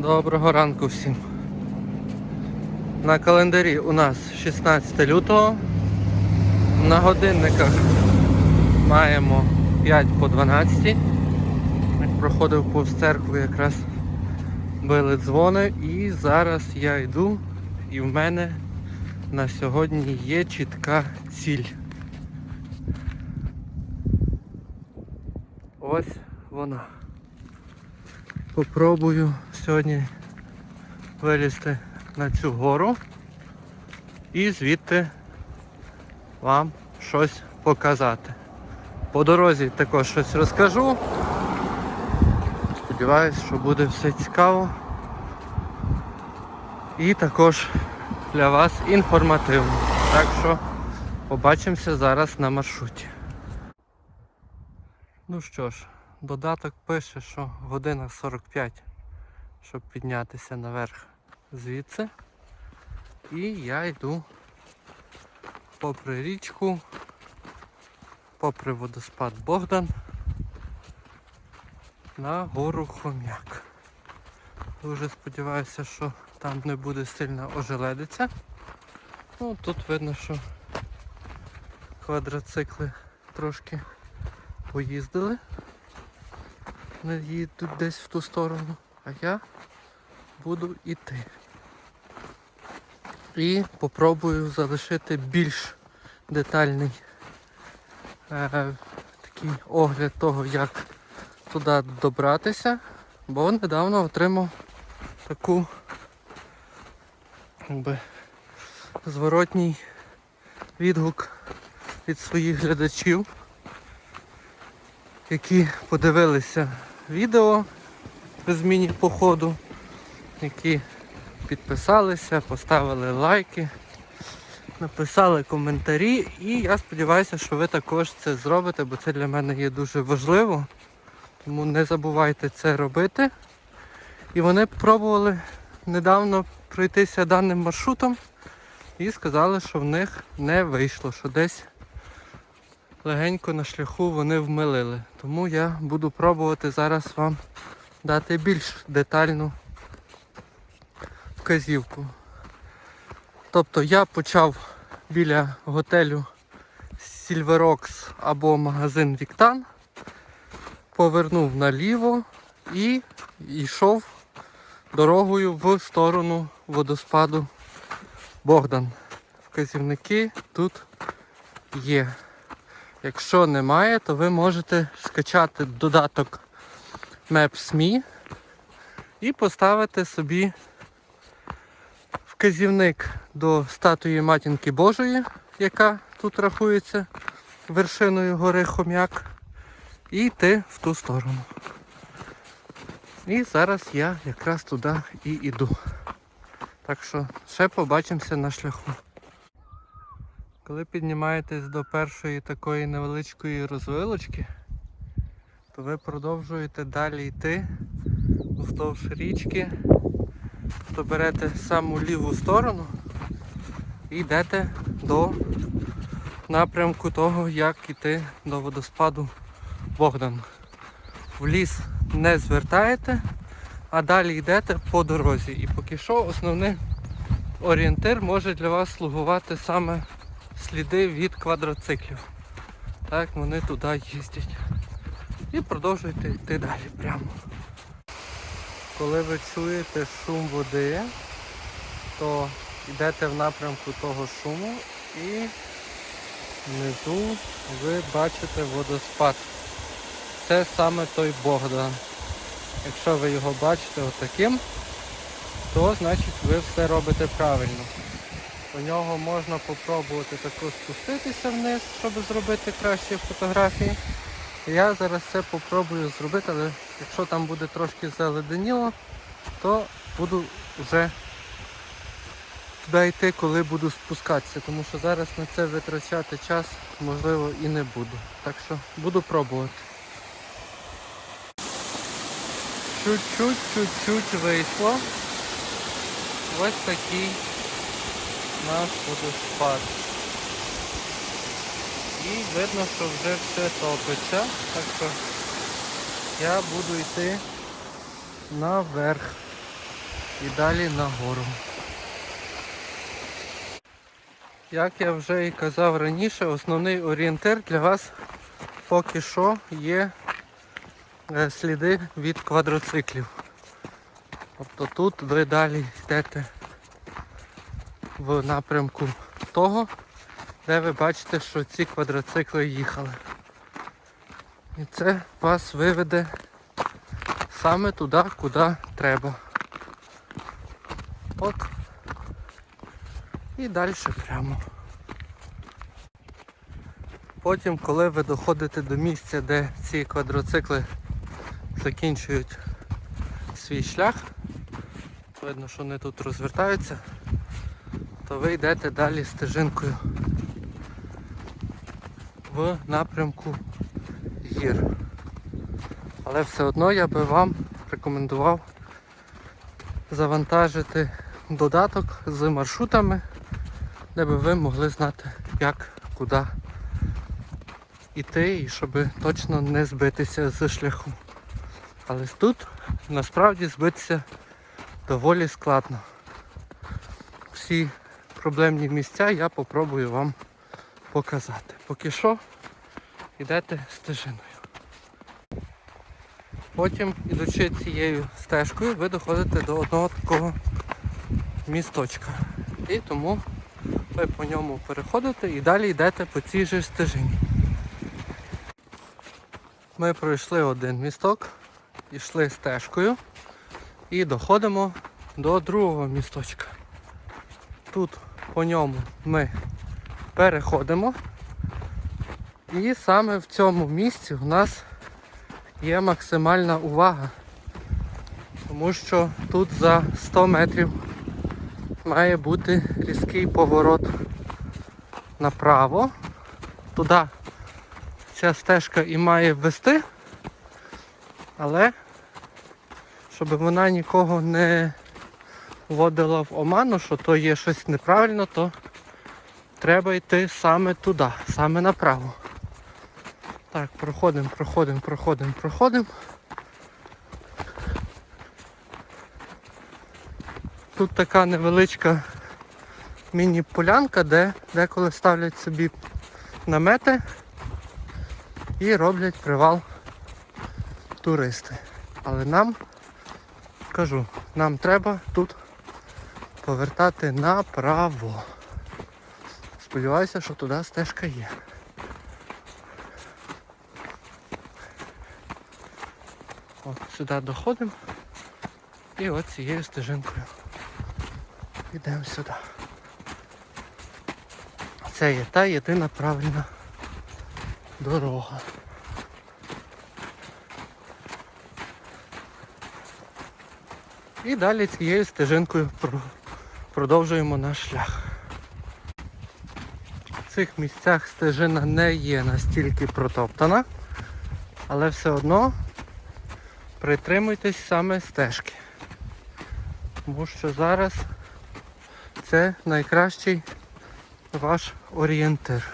Доброго ранку всім. На календарі у нас 16 лютого. На годинниках маємо 5 по 12. Як проходив повз церкву, якраз били дзвони. І зараз я йду і в мене на сьогодні є чітка ціль. Ось вона. Попробую сьогодні вилізти на цю гору і звідти вам щось показати. По дорозі також щось розкажу. Сподіваюсь, що буде все цікаво. І також для вас інформативно. Так що побачимося зараз на маршруті. Ну що ж, додаток пише, що година 45, щоб піднятися наверх звідси. І я йду попри річку, попри водоспад Богдан на гору Хом'як. Дуже сподіваюся, що там не буде сильна ожеледиця. Ну, тут видно, що квадроцикли трошки поїздили. Не їдуть десь в ту сторону, а я буду йти. І попробую залишити більш детальний е, такий огляд того, як туди добратися, бо недавно отримав таку якби, зворотній відгук від своїх глядачів, які подивилися відео при зміні походу, які підписалися, поставили лайки, написали коментарі і я сподіваюся, що ви також це зробите, бо це для мене є дуже важливо. Тому не забувайте це робити. І вони пробували недавно пройтися даним маршрутом і сказали, що в них не вийшло, що десь легенько на шляху вони вмилили. Тому я буду пробувати зараз вам дати більш детальну вказівку. Тобто я почав біля готелю Silverox або магазин Віктан, повернув наліво і йшов дорогою в сторону водоспаду Богдан. Вказівники тут є. Якщо немає, то ви можете скачати додаток Maps.me і поставити собі вказівник до статуї Матінки Божої, яка тут рахується вершиною гори Хом'як, і йти в ту сторону. І зараз я якраз туди і йду. Так що ще побачимося на шляху. Коли піднімаєтесь до першої такої невеличкої розвилочки, то ви продовжуєте далі йти вздовж річки, то берете саму ліву сторону і йдете до напрямку того, як йти до водоспаду Богдан. В ліс не звертаєте, а далі йдете по дорозі. І поки що основний орієнтир може для вас слугувати саме сліди від квадроциклів. Так вони туди їздять. І продовжуйте йти далі прямо. Коли ви чуєте шум води, то йдете в напрямку того шуму і внизу ви бачите водоспад. Це саме той Богдан. Якщо ви його бачите отаким, то значить ви все робите правильно. По нього можна попробувати також спуститися вниз, щоб зробити кращі фотографії. Я зараз це попробую зробити, але якщо там буде трошки заледеніло, то буду вже туди йти, коли буду спускатися, тому що зараз на це витрачати час можливо і не буду. Так що буду пробувати. Чуть-чуть, чуть-чуть вийшло. Ось такий наш водоспад. І видно, що вже все топиться, так що я буду йти наверх. і далі нагору. Як я вже і казав раніше, основний орієнтир для вас поки що є е, сліди від квадроциклів. Тобто тут ви далі йдете в напрямку того, де ви бачите, що ці квадроцикли їхали. І це вас виведе саме туди, куди треба. От. І далі прямо. Потім, коли ви доходите до місця, де ці квадроцикли закінчують свій шлях, видно, що вони тут розвертаються, то ви йдете далі стежинкою в напрямку гір. Але все одно я би вам рекомендував завантажити додаток з маршрутами, де би ви могли знати, як, куди йти і щоб точно не збитися з шляху. Але тут насправді збитися доволі складно. Всі проблемні місця я попробую вам показати. Поки що йдете стежиною. Потім, ідучи цією стежкою, ви доходите до одного такого місточка. І тому ви по ньому переходите і далі йдете по цій же стежині. Ми пройшли один місток, йшли стежкою і доходимо до другого місточка. Тут по ньому ми переходимо. І саме в цьому місці у нас є максимальна увага. Тому що тут за 100 метрів має бути різкий поворот направо. Туди ця стежка і має ввести, але щоб вона нікого не вводила в оману, що то є щось неправильно, то треба йти саме туди, саме направо. Так, проходимо, проходимо, проходимо, проходимо. Тут така невеличка міні-полянка, де деколи ставлять собі намети і роблять привал туристи. Але нам, кажу, нам треба тут повертати направо. Сподіваюся, що туди стежка є. От сюди доходимо і от цією стежинкою йдемо сюди. Це є та єдина правильна дорога. І далі цією стежинкою продовжуємо наш шлях. В цих місцях стежина не є настільки протоптана, але все одно притримуйтесь саме стежки. Тому що зараз це найкращий ваш орієнтир.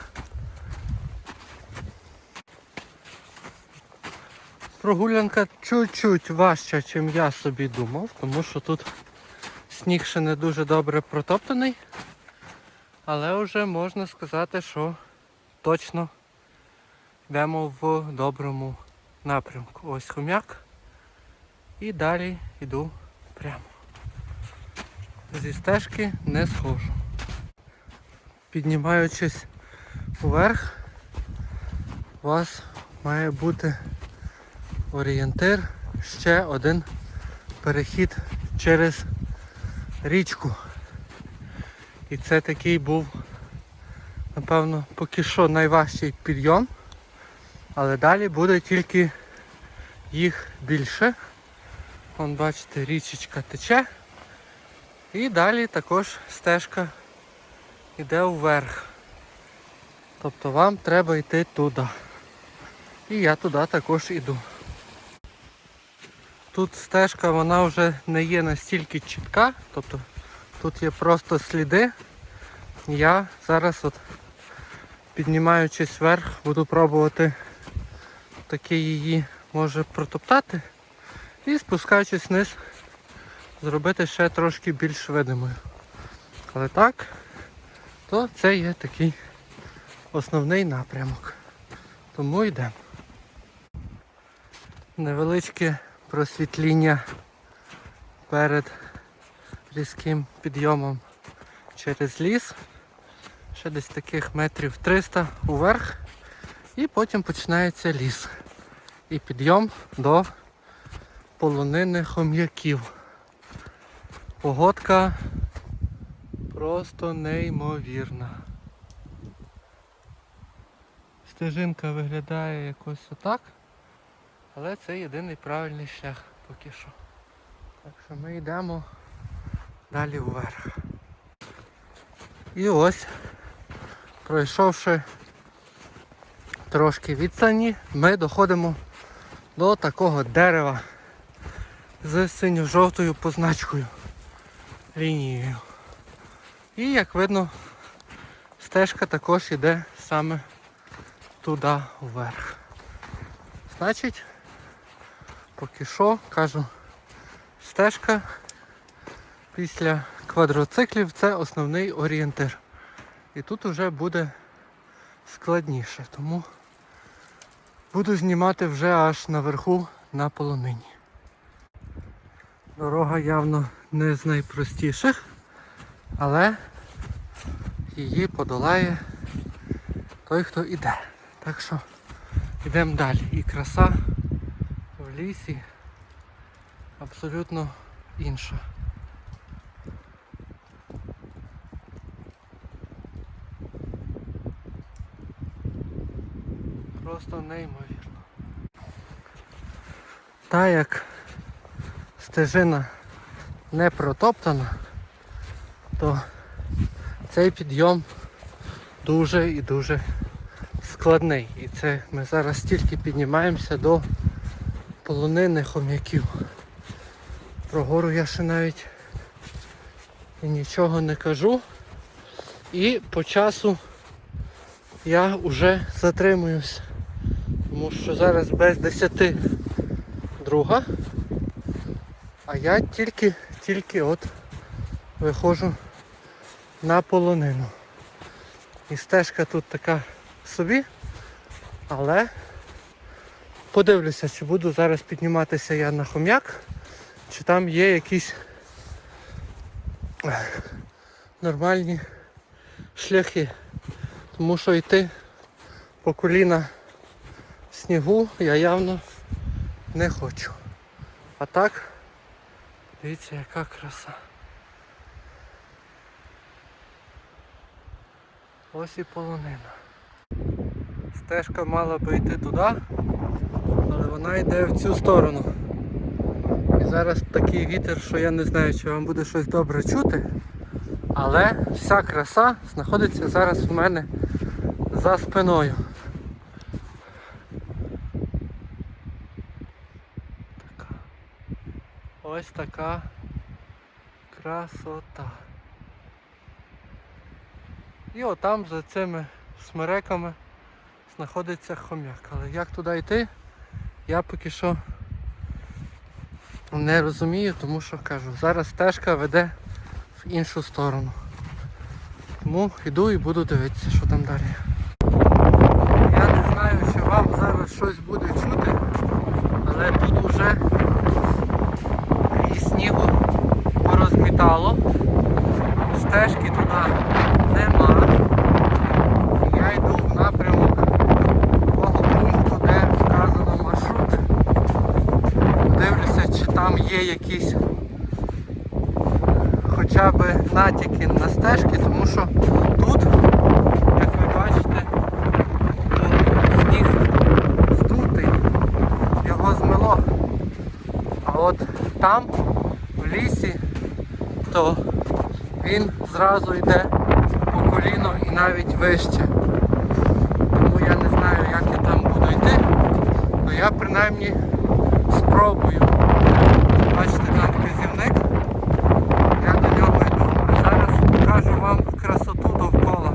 Прогулянка чуть-чуть важча, ніж я собі думав, тому що тут сніг ще не дуже добре протоптаний. Але вже можна сказати, що точно йдемо в доброму напрямку. Ось хом'як. І далі йду прямо. Зі стежки не схожу. Піднімаючись вверх, у вас має бути орієнтир ще один перехід через річку. І це такий був, напевно, поки що найважчий підйом, але далі буде тільки їх більше. Вон бачите, річечка тече. І далі також стежка йде вверх. Тобто вам треба йти туди. І я туди також іду. Тут стежка вона вже не є настільки чітка, тобто тут є просто сліди. Я зараз от піднімаючись вверх буду пробувати таки її може протоптати і спускаючись вниз зробити ще трошки більш видимою. Але так, то це є такий основний напрямок. Тому йдемо. Невеличке просвітління перед різким підйомом через ліс. Ще десь таких метрів 300 уверх. І потім починається ліс. І підйом до полонини хом'яків. Погодка просто неймовірна. Стежинка виглядає якось отак, але це єдиний правильний шлях поки що. Так що ми йдемо далі вверх. І ось, пройшовши трошки відстані, ми доходимо до такого дерева з синьо-жовтою позначкою лінією. І як видно, стежка також йде саме туди вверх. Значить, поки що, кажу, стежка після квадроциклів це основний орієнтир. І тут вже буде складніше, тому буду знімати вже аж наверху на полонині. Дорога явно не з найпростіших, але її подолає той, хто йде. Так що йдемо далі. І краса лісі абсолютно інша. Просто неймовірно. Та як стежина не протоптана, то цей підйом дуже і дуже складний. І це ми зараз тільки піднімаємося до полонини хом'яків. Про гору я ще навіть і нічого не кажу. І по часу я вже затримуюсь. Тому що зараз без 10 друга. А я тільки, тільки от виходжу на полонину. І стежка тут така собі, але подивлюся, чи буду зараз підніматися я на хом'як, чи там є якісь нормальні шляхи. Тому що йти по коліна в снігу я явно не хочу. А так, дивіться, яка краса. Ось і полонина. Стежка мала би йти туди, вона йде в цю сторону. І зараз такий вітер, що я не знаю, чи вам буде щось добре чути. Але вся краса знаходиться зараз в мене за спиною. Така. Ось така красота. І отам за цими смереками знаходиться хом'як. Але як туди йти, я поки що не розумію, тому що кажу, зараз стежка веде в іншу сторону. Тому йду і буду дивитися, що там далі. Я не знаю, чи вам зараз щось буде чути, але тут уже і снігу порозмітало. Стежки туди нема. Я йду в напрямок того пункту, де вказано маршрут. Дивлюся, чи там є якісь хоча б натяки на стежки, тому що тут, як ви бачите, сніг здутий, його змило. А от там, в лісі, то він зразу йде по коліно і навіть вище. Тому я не знаю, як я там буду йти, але я принаймні спробую. Бачите, там вказівник. Я до нього йду. А зараз покажу вам красоту довкола.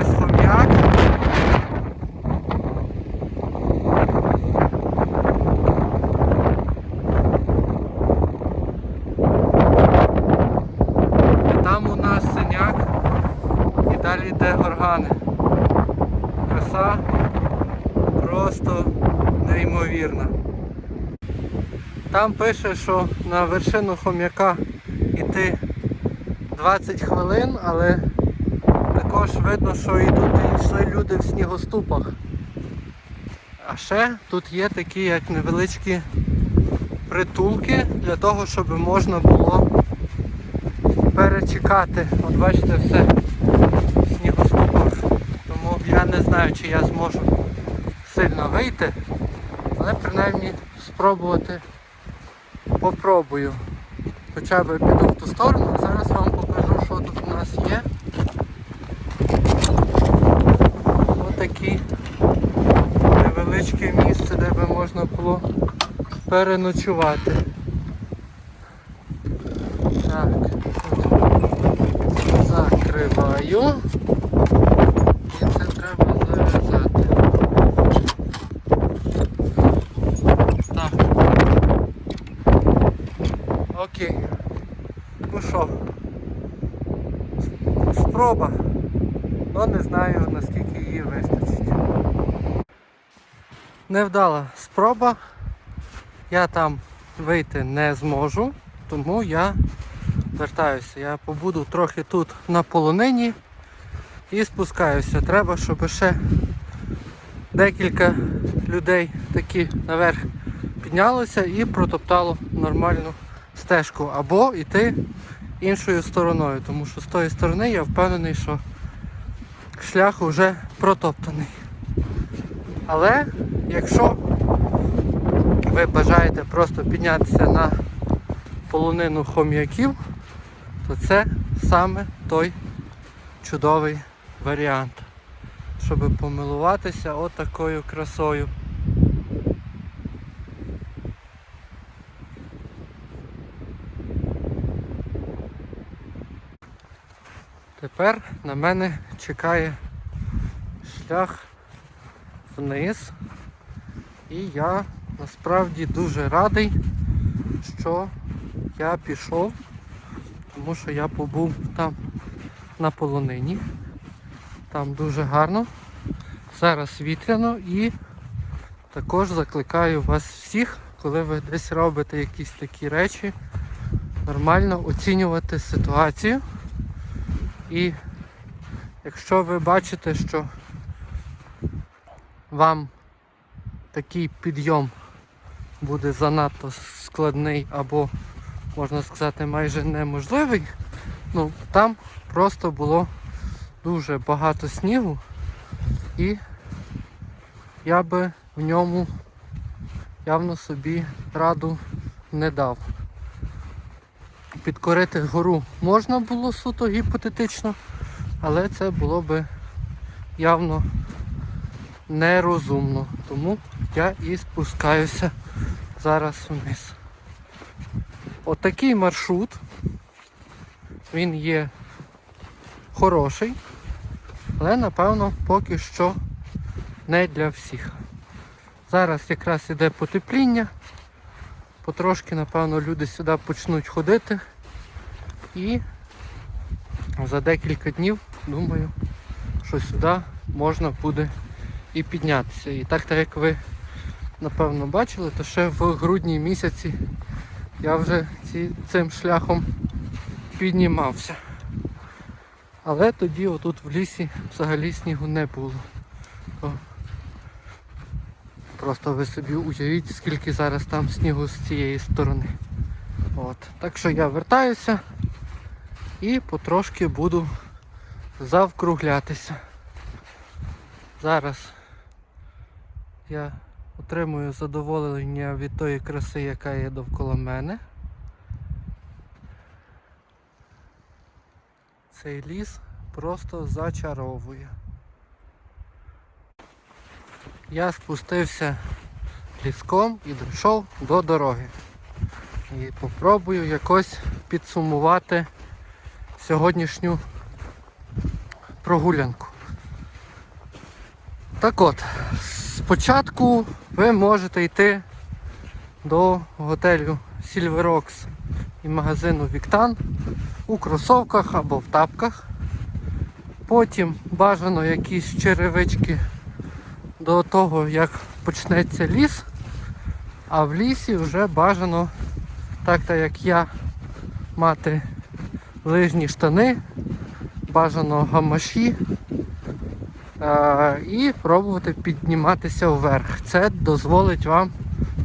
Ось хом'як. кургани. Краса просто неймовірна. Там пише, що на вершину хом'яка йти 20 хвилин, але також видно, що і тут йшли люди в снігоступах. А ще тут є такі як невеличкі притулки для того, щоб можна було перечекати. От бачите, все в снігоступах. Тому я не знаю, чи я зможу сильно вийти, але принаймні спробувати попробую. Хоча б піду в ту сторону. Зараз вам покажу, що тут у нас є. Отакі невеличке місце, де би можна було переночувати. Так, закриваю. І це треба зав'язати. Так. Окей. Ну що, спроба. Ну не знаю наскільки її вистачить. Невдала спроба. Я там вийти не зможу, тому я вертаюся. Я побуду трохи тут на полонині і спускаюся. Треба, щоб ще декілька людей такі наверх піднялося і протоптало нормальну стежку. Або йти іншою стороною, тому що з тої сторони я впевнений, що шлях вже протоптаний. Але якщо ви бажаєте просто піднятися на полонину хом'яків, то це саме той чудовий варіант, щоб помилуватися отакою красою. Тепер на мене чекає шлях вниз. І я насправді дуже радий, що я пішов, тому що я побув там на полонині. Там дуже гарно. Зараз вітряно і також закликаю вас всіх, коли ви десь робите якісь такі речі, нормально оцінювати ситуацію. І якщо ви бачите, що вам такий підйом буде занадто складний або, можна сказати, майже неможливий, ну там просто було дуже багато снігу і я би в ньому явно собі раду не дав. Підкорити гору можна було суто гіпотетично, але це було би явно нерозумно. Тому я і спускаюся зараз вниз. Отакий маршрут. Він є хороший, але напевно поки що не для всіх. Зараз якраз іде потепління. Потрошки, напевно, люди сюди почнуть ходити. І за декілька днів, думаю, що сюди можна буде і піднятися. І так, так як ви напевно бачили, то ще в грудні місяці я вже ці, цим шляхом піднімався. Але тоді отут в лісі взагалі снігу не було. То Просто ви собі уявіть, скільки зараз там снігу з цієї сторони. От. Так що я вертаюся і потрошки буду завкруглятися. Зараз я отримую задоволення від тої краси, яка є довкола мене. Цей ліс просто зачаровує. Я спустився ліском і дійшов до дороги. І попробую якось підсумувати сьогоднішню прогулянку. Так от, спочатку ви можете йти до готелю Silver Rocks і магазину Віктан у кросовках або в тапках. Потім бажано якісь черевички до того, як почнеться ліс. А в лісі вже бажано, так та як я, мати лижні штани, бажано гамаші і пробувати підніматися вверх. Це дозволить вам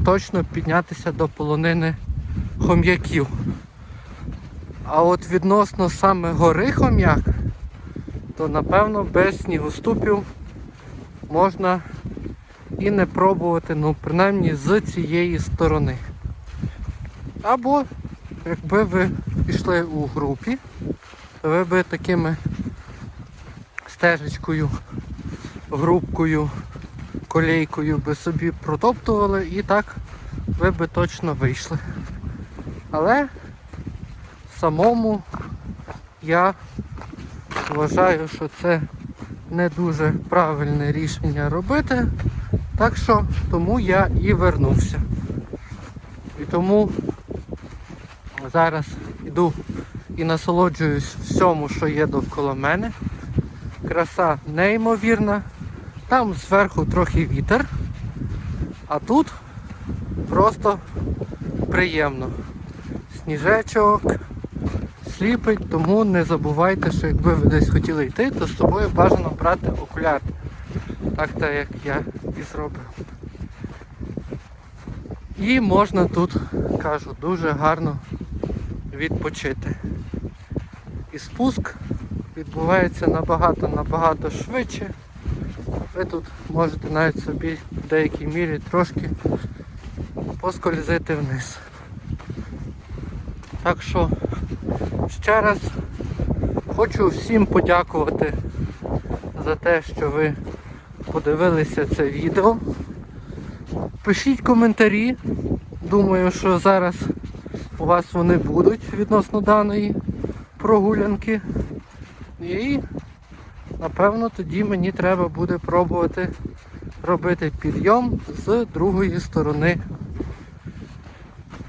точно піднятися до полонини хом'яків. А от відносно саме гори хом'як, то напевно без снігоступів можна і не пробувати, ну принаймні з цієї сторони. Або якби ви пішли у групі, то ви би такими стежечкою, групкою, колейкою би собі протоптували і так ви би точно вийшли. Але самому я вважаю, що це не дуже правильне рішення робити. Так що тому я і вернувся. І тому зараз йду і насолоджуюсь всьому, що є довкола мене. Краса неймовірна. Там зверху трохи вітер, а тут просто приємно. Сніжечок сліпить, тому не забувайте, що якби ви десь хотіли йти, то з собою бажано брати окуляри. Так так як я і зробив. І можна тут, кажу, дуже гарно відпочити. І спуск відбувається набагато-набагато швидше. Ви тут можете навіть собі в деякій мірі трошки поскользити вниз. Так що ще раз хочу всім подякувати за те, що ви подивилися це відео. Пишіть коментарі. Думаю, що зараз у вас вони будуть відносно даної прогулянки. І напевно тоді мені треба буде пробувати робити підйом з другої сторони,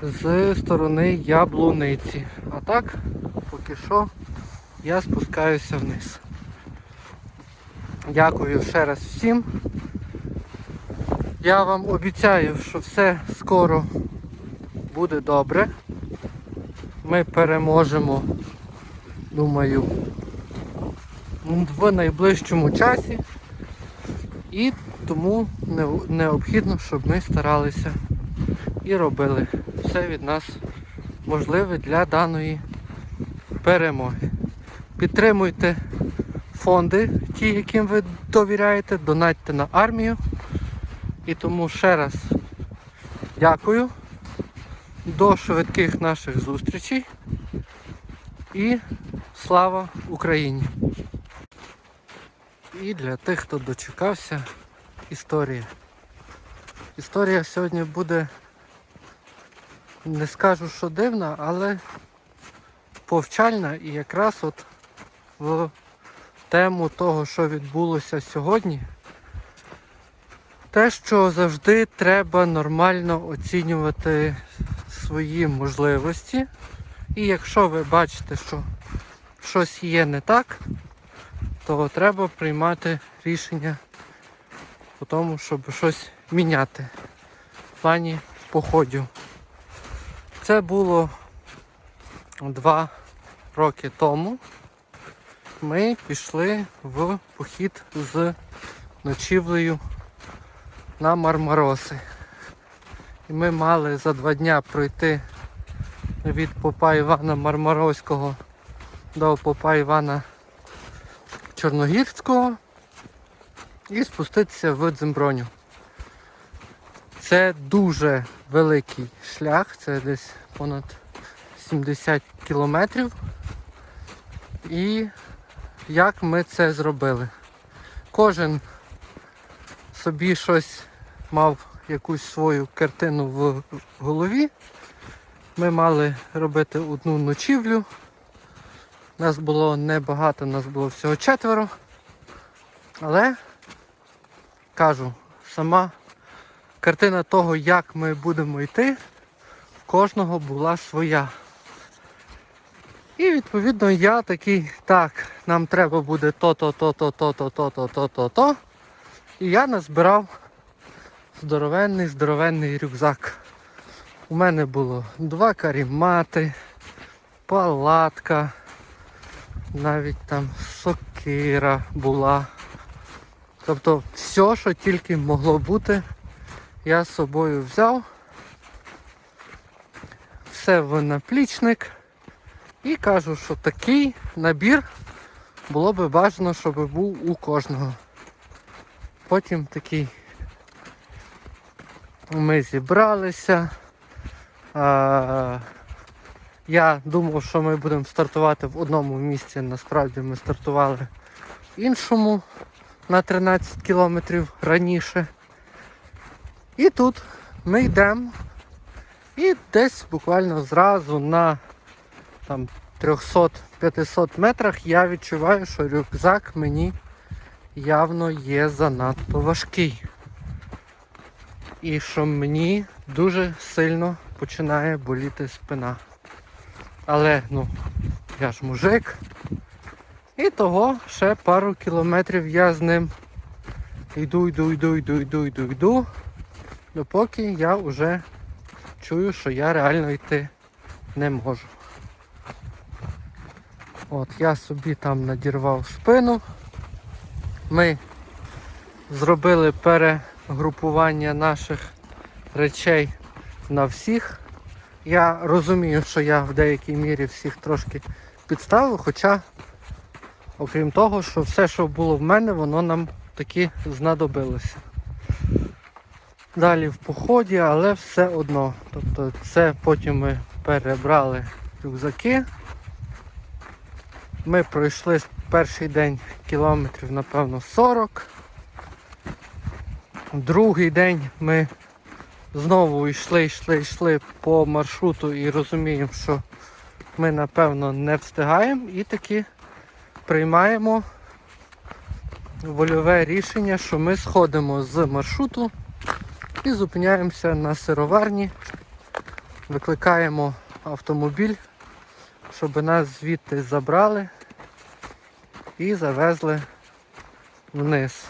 з сторони яблуниці. А так, поки що, я спускаюся вниз. Дякую ще раз всім. Я вам обіцяю, що все скоро буде добре. Ми переможемо, думаю, в найближчому часі. І тому необхідно, щоб ми старалися і робили все від нас можливе для даної перемоги. Підтримуйте фонди, ті, яким ви довіряєте, донатьте на армію. І тому ще раз дякую. До швидких наших зустрічей. І слава Україні! І для тих, хто дочекався, історія. Історія сьогодні буде, не скажу, що дивна, але повчальна і якраз от в тему того, що відбулося сьогодні. Те, що завжди треба нормально оцінювати свої можливості. І якщо ви бачите, що щось є не так, то треба приймати рішення по тому, щоб щось міняти в плані походів. Це було два роки тому. Ми пішли в похід з ночівлею на Мармароси. І ми мали за два дня пройти від попа Івана Мармаровського до попа Івана Чорногірського і спуститися в Дземброню. Це дуже великий шлях, це десь понад 70 кілометрів. І як ми це зробили? Кожен собі щось мав якусь свою картину в голові. Ми мали робити одну ночівлю. Нас було небагато, нас було всього четверо. Але кажу, сама картина того, як ми будемо йти, в кожного була своя. І відповідно я такий, так, нам треба буде то-то, то-то, то-то, то-то, то-то, то. І я назбирав здоровенний, здоровенний рюкзак. У мене було два карімати, палатка, навіть там сокира була. Тобто все, що тільки могло бути, я з собою взяв. Все в наплічник. І кажу, що такий набір було би бажано, щоб був у кожного. Потім такий ми зібралися. А, я думав, що ми будемо стартувати в одному місці. Насправді ми стартували в іншому на 13 кілометрів раніше. І тут ми йдемо. І десь буквально зразу на там 300-500 метрах я відчуваю, що рюкзак мені явно є занадто важкий. І що мені дуже сильно починає боліти спина. Але ну, я ж мужик. І того ще пару кілометрів я з ним йду, йду, йду, йду, йду, йду, йду, допоки я вже чую, що я реально йти не можу. От я собі там надірвав спину. Ми зробили перегрупування наших речей на всіх. Я розумію, що я в деякій мірі всіх трошки підставив, хоча, окрім того, що все, що було в мене, воно нам таки знадобилося. Далі в поході, але все одно. Тобто це потім ми перебрали рюкзаки. Ми пройшли перший день кілометрів, напевно, 40. Другий день ми знову йшли, йшли, йшли по маршруту і розуміємо, що ми напевно не встигаємо і таки приймаємо вольове рішення, що ми сходимо з маршруту і зупиняємося на сироварні, викликаємо автомобіль, щоб нас звідти забрали і завезли вниз.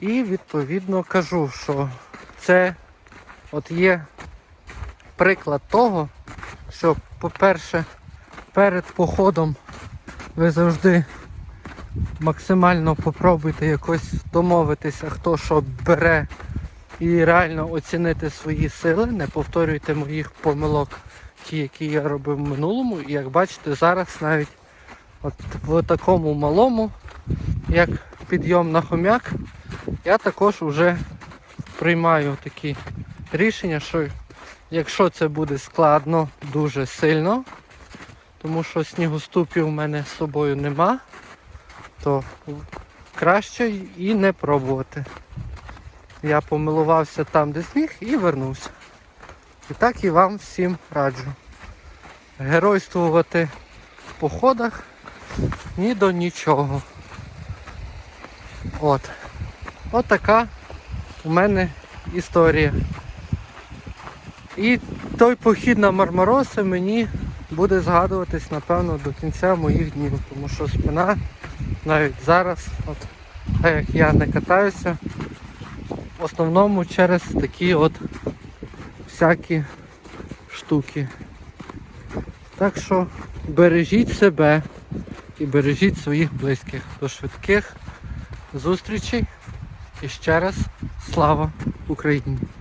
І відповідно кажу, що це от є приклад того, що, по-перше, перед походом ви завжди максимально попробуйте якось домовитися, хто що бере і реально оцінити свої сили. Не повторюйте моїх помилок, ті, які я робив в минулому. І як бачите, зараз навіть от в такому малому, як підйом на хомяк, я також вже приймаю такі рішення, що якщо це буде складно дуже сильно, тому що снігоступів у мене з собою нема, то краще і не пробувати. Я помилувався там, де сніг, і вернувся. І так і вам всім раджу. Геройствувати в походах ні до нічого. От. От така у мене історія. І той похід на Мармароси мені буде згадуватись, напевно, до кінця моїх днів, тому що спина навіть зараз, от, так як я не катаюся, в основному через такі от всякі штуки. Так що бережіть себе і бережіть своїх близьких. До швидких зустрічей і ще раз слава Україні!